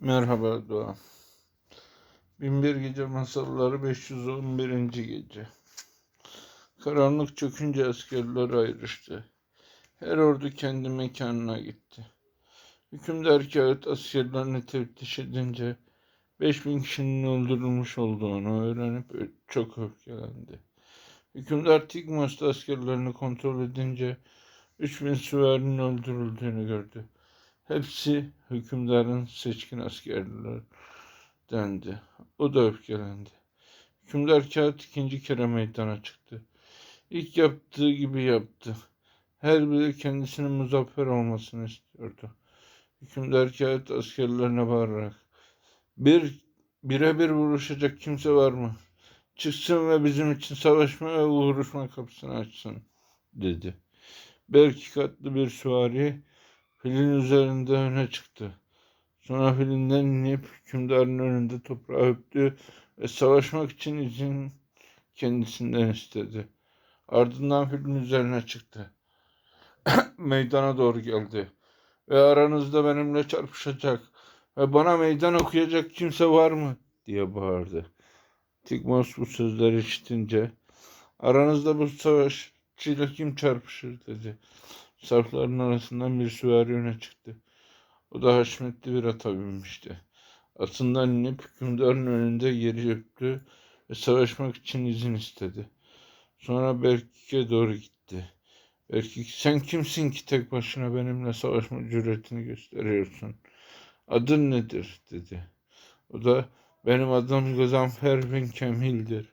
Merhaba Doğa. Binbir Gece Masalları 511. Gece. Karanlık çökünce askerler ayrıştı. Her ordu kendi mekanına gitti. Hükümdar kağıt askerlerini teftiş edince 5000 kişinin öldürülmüş olduğunu öğrenip çok öfkelendi. Hükümdar Tigmos askerlerini kontrol edince 3000 süvarinin öldürüldüğünü gördü. Hepsi hükümdarın seçkin askerleri dendi. O da öfkelendi. Hükümdar kağıt ikinci kere meydana çıktı. İlk yaptığı gibi yaptı. Her biri kendisinin muzaffer olmasını istiyordu. Hükümdar kağıt askerlerine bağırarak bir birebir vuruşacak kimse var mı? Çıksın ve bizim için savaşma ve vuruşma kapısını açsın dedi. Belki katlı bir süvari filin üzerinde öne çıktı. Sonra filinden inip hükümdarın önünde toprağı öptü ve savaşmak için izin kendisinden istedi. Ardından filin üzerine çıktı. Meydana doğru geldi. Ve aranızda benimle çarpışacak ve bana meydan okuyacak kimse var mı? diye bağırdı. Tigmos bu sözleri işitince aranızda bu savaşçıyla kim çarpışır dedi. Safların arasından bir süvari öne çıktı. O da haşmetli bir ata binmişti. Atından inip hükümdarın önünde yeri öptü ve savaşmak için izin istedi. Sonra Berkik'e doğru gitti. Berkik sen kimsin ki tek başına benimle savaşma cüretini gösteriyorsun? Adın nedir? dedi. O da benim adım Gazanfer bin Kemil'dir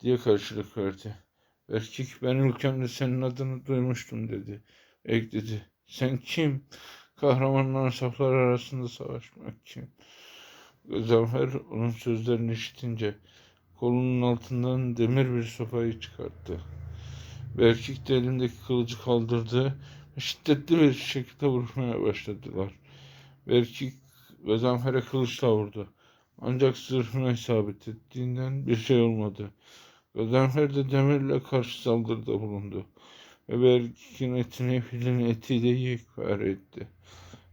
diye karşılık verdi. Berkik ben ülkemde senin adını duymuştum dedi. Ekledi. Sen kim? Kahramanların safları arasında savaşmak kim? Gazanfer onun sözlerini işitince kolunun altından demir bir sopayı çıkarttı. Berkik de elindeki kılıcı kaldırdı ve şiddetli bir şekilde vurmaya başladılar. Berkik Gazanfer'e kılıçla vurdu. Ancak zırhına isabet ettiğinden bir şey olmadı. Gazanfer de demirle karşı saldırıda bulundu. Ve Berkik'in etini filin etiyle yekvar etti.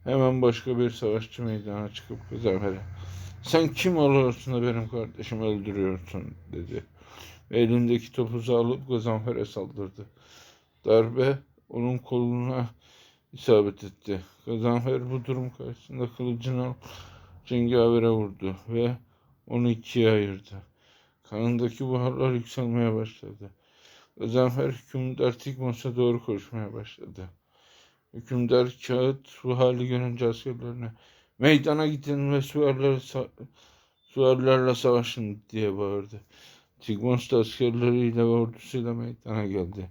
Hemen başka bir savaşçı meydana çıkıp Gazanfer'e sen kim oluyorsun da benim kardeşimi öldürüyorsun dedi. Ve elindeki topuzu alıp Gazanfer'e saldırdı. Darbe onun koluna isabet etti. Gazanfer bu durum karşısında kılıcını alıp cengavere vurdu ve onu ikiye ayırdı. Kanındaki buharlar yükselmeye başladı. Gazanfer hükümdar Tigmos'a doğru koşmaya başladı. Hükümdar kağıt bu hali görünce askerlerine meydana gidin ve süvarilerle, sa- süvarilerle savaşın diye bağırdı. Tigmos da askerleriyle ve ordusuyla meydana geldi.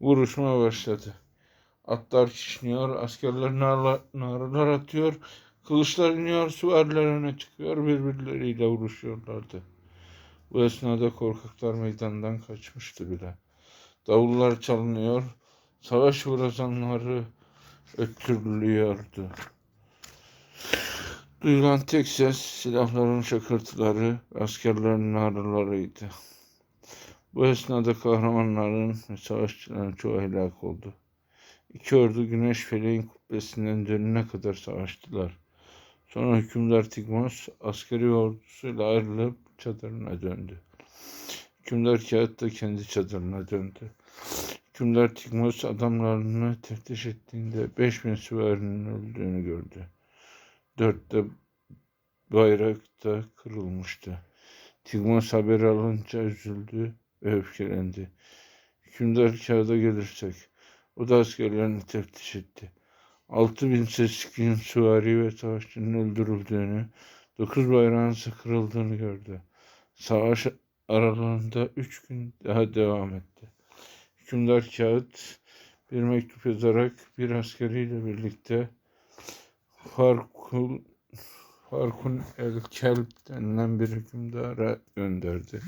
Vuruşma başladı. Atlar kişniyor, askerler narla- naralar atıyor, kılıçlar iniyor, süvariler öne çıkıyor, birbirleriyle vuruşuyorlardı. Bu esnada korkaklar meydandan kaçmıştı bile. Davullar çalınıyor, savaş vurazanları öttürülüyordu. Duyulan tek ses silahların şakırtıları, askerlerin naralarıydı. Bu esnada kahramanların ve savaşçıların çoğu helak oldu. İki ordu güneş feleğin kubbesinden dönene kadar savaştılar. Sonra hükümdar Tigmos askeri ordusuyla ayrılıp çadırına döndü. Hükümdar kağıt da kendi çadırına döndü. Hükümdar Tigmos adamlarını teftiş ettiğinde 5000 süvarinin öldüğünü gördü. Dörtte bayrak da kırılmıştı. Tigmos haber alınca üzüldü ve öfkelendi. Hükümdar kağıda gelirsek, o da askerlerini teftiş etti. 6000 seçkin süvari ve savaşçının öldürüldüğünü, dokuz bayrağın kırıldığını gördü. Savaş aralığında üç gün daha devam etti. Hükümdar kağıt bir mektup yazarak bir askeriyle birlikte Farkul Farkun el Kelp denilen bir hükümdara gönderdi.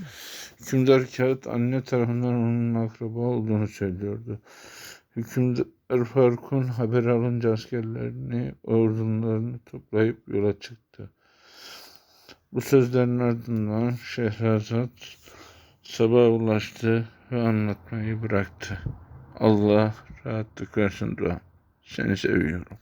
Hükümdar kağıt anne tarafından onun akraba olduğunu söylüyordu. Hükümdar Farkun haber alınca askerlerini, ordularını toplayıp yola çıktı. Bu sözlerin ardından Şehrazat sabah ulaştı ve anlatmayı bıraktı. Allah rahatlık versin dua. Seni seviyorum.